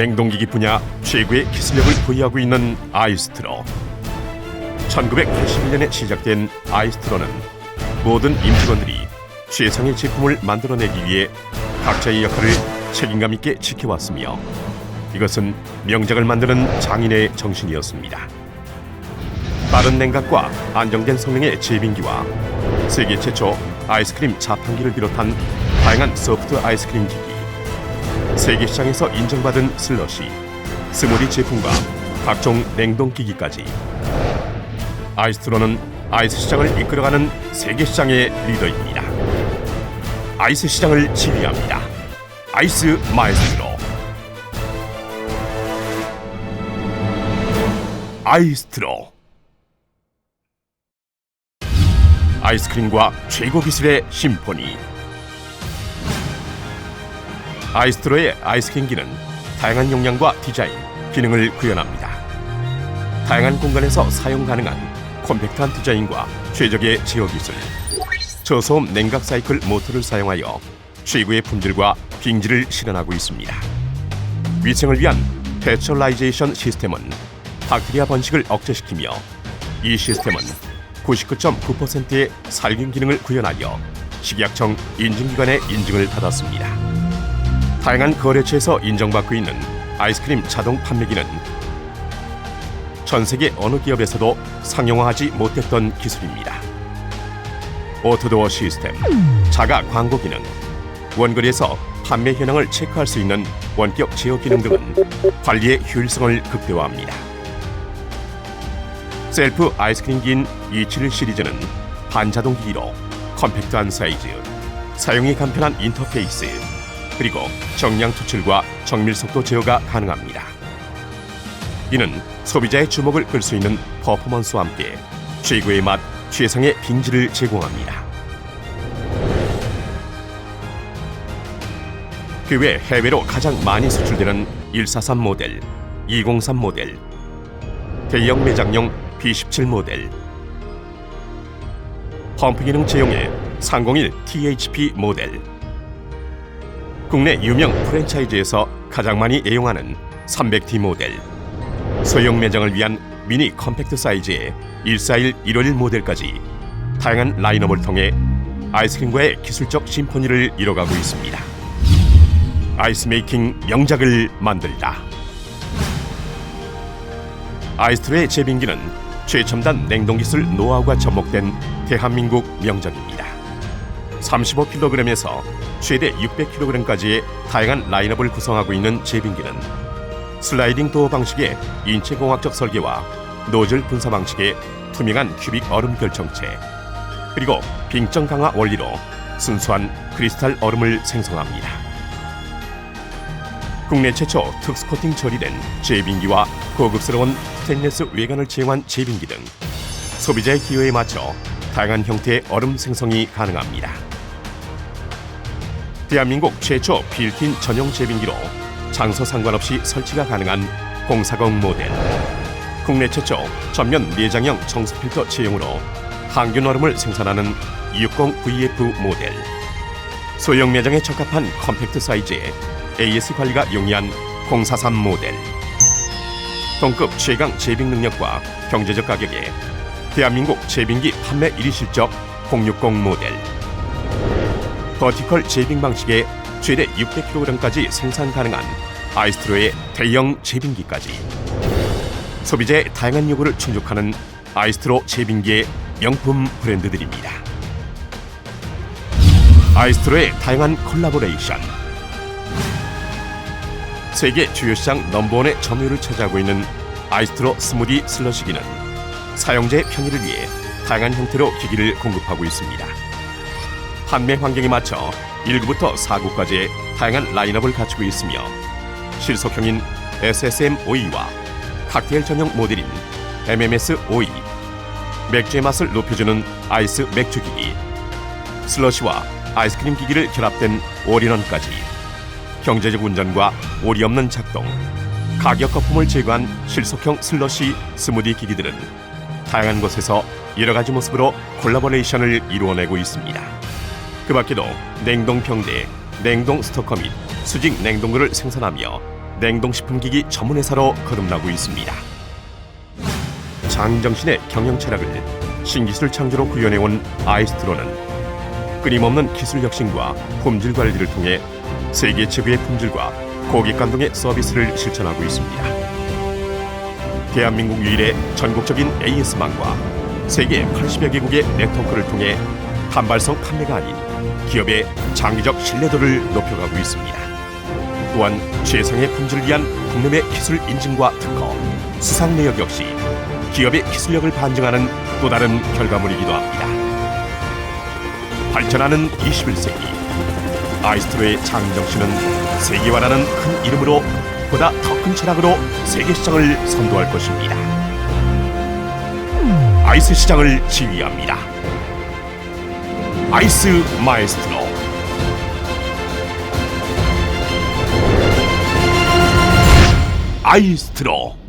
냉동기기 분야 최고의 기술력을 보유하고 있는 아이스트로. 1981년에 시작된 아이스트로는 모든 임직원들이 최상의 제품을 만들어내기 위해 각자의 역할을 책임감 있게 지켜왔으며 이것은 명작을 만드는 장인의 정신이었습니다. 빠른 냉각과 안정된 성능의 제빙기와 세계 최초 아이스크림 자판기를 비롯한 다양한 소프트 아이스크림 기기, 세계 시장에서 인정받은 슬러시, 스무디 제품과 각종 냉동기기까지 아이스트로는 아이스 시장을 이끌어가는 세계 시장의 리더입니다. 아이스 시장을 지휘합니다. 아이스 마에스트로 아이스트로 아이스크림과 최고 기술의 심포니 아이스트로의 아이스크림기는 다양한 용량과 디자인, 기능을 구현합니다. 다양한 공간에서 사용 가능한 콤팩트한 디자인과 최적의 제어 기술, 저소음 냉각 사이클 모터를 사용하여 최고의 품질과 빙질을 실현하고 있습니다. 위생을 위한 패처라이제이션 시스템은 박테리아 번식을 억제시키며 이 시스템은 99.9%의 살균 기능을 구현하여 식약청 인증기관의 인증을 받았습니다. 다양한 거래처에서 인정받고 있는 아이스크림 자동 판매기는 전 세계 어느 기업에서도 상용화하지 못했던 기술입니다. 오토도어 시스템, 자가 광고 기능, 원거리에서 판매 현황을 체크할 수 있는 원격 제어 기능 등은 관리의 효율성을 극대화합니다. 셀프 아이스크림기인 271 시리즈는 반자동 기기로 컴팩트한 사이즈, 사용이 간편한 인터페이스, 그리고 정량 투출과 정밀 속도 제어가 가능합니다. 이는 소비자의 주목을 끌 수 있는 퍼포먼스와 함께 최고의 맛, 최상의 빙질을 제공합니다. 그 외 해외로 가장 많이 수출되는 143 모델, 203 모델, 대형 매장용 B17 모델, 펌프 기능 제용의 301 THP 모델, 국내 유명 프랜차이즈에서 가장 많이 애용하는 300T 모델, 소형 매장을 위한 미니 컴팩트 사이즈의 141 151 모델까지 다양한 라인업을 통해 아이스크림과의 기술적 심포니를 이뤄가고 있습니다. 아이스 메이킹 명작을 만들다. 아이스트로의 제빙기는 최첨단 냉동 기술 노하우가 접목된 대한민국 명작입니다. 35kg에서 최대 600kg까지의 다양한 라인업을 구성하고 있는 제빙기는 슬라이딩 도어 방식의 인체공학적 설계와 노즐 분사 방식의 투명한 큐빅 얼음 결정체 그리고 빙점 강화 원리로 순수한 크리스탈 얼음을 생성합니다. 국내 최초 특수 코팅 처리된 제빙기와 고급스러운 스테인리스 외관을 채용한 제빙기 등 소비자의 기호에 맞춰 다양한 형태의 얼음 생성이 가능합니다. 대한민국 최초 빌킨 전용 제빙기로 장소 상관없이 설치가 가능한 040 모델. 국내 최초 전면 내장형 정수 필터 채용으로 항균 얼음을 생산하는 260VF 모델. 소형 매장에 적합한 컴팩트 사이즈의 AS 관리가 용이한 043 모델. 동급 최강 제빙 능력과 경제적 가격에 대한민국 제빙기 판매 1위 실적 060 모델. 버티컬 제빙 방식의 최대 600kg까지 생산 가능한 아이스트로의 대형 제빙기까지 소비자의 다양한 요구를 충족하는 아이스트로 제빙기의 명품 브랜드들입니다. 아이스트로의 다양한 콜라보레이션 세계 주요 시장 넘버원의 점유율을 차지하고 있는 아이스트로 스무디 슬러시기는 사용자의 편의를 위해 다양한 형태로 기기를 공급하고 있습니다. 판매 환경에 맞춰 1구부터 4구까지의 다양한 라인업을 갖추고 있으며 실속형인 SSM OE와 칵테일 전용 모델인 MMS OE, 맥주의 맛을 높여주는 아이스 맥주 기기, 슬러시와 아이스크림 기기를 결합된 올인원까지 경제적 운전과 오리 없는 작동, 가격 거품을 제거한 실속형 슬러시 스무디 기기들은 다양한 곳에서 여러 가지 모습으로 콜라보레이션을 이루어내고 있습니다. 그 밖에도 냉동 평대, 냉동 스토커 및 수직 냉동고를 생산하며 냉동식품기기 전문회사로 거듭나고 있습니다. 장정신의 경영 철학을 신기술 창조로 구현해온 아이스트로는 끊임없는 기술 혁신과 품질 관리를 통해 세계 최고의 품질과 고객 감동의 서비스를 실천하고 있습니다. 대한민국 유일의 전국적인 AS망과 세계 80여 개국의 네트워크를 통해 단발성 판매가 아닌 기업의 장기적 신뢰도를 높여가고 있습니다. 또한 최상의 품질을 위한 국내의 기술 인증과 특허, 수상 내역 역시 기업의 기술력을 반증하는 또 다른 결과물이기도 합니다. 발전하는 21세기 아이스트로의 장정 씨는 세계화라는 큰 이름으로 보다 더 큰 철학으로 세계 시장을 선도할 것입니다. 아이스 시장을 지휘합니다. 아이스 마에스트로. 아이스트로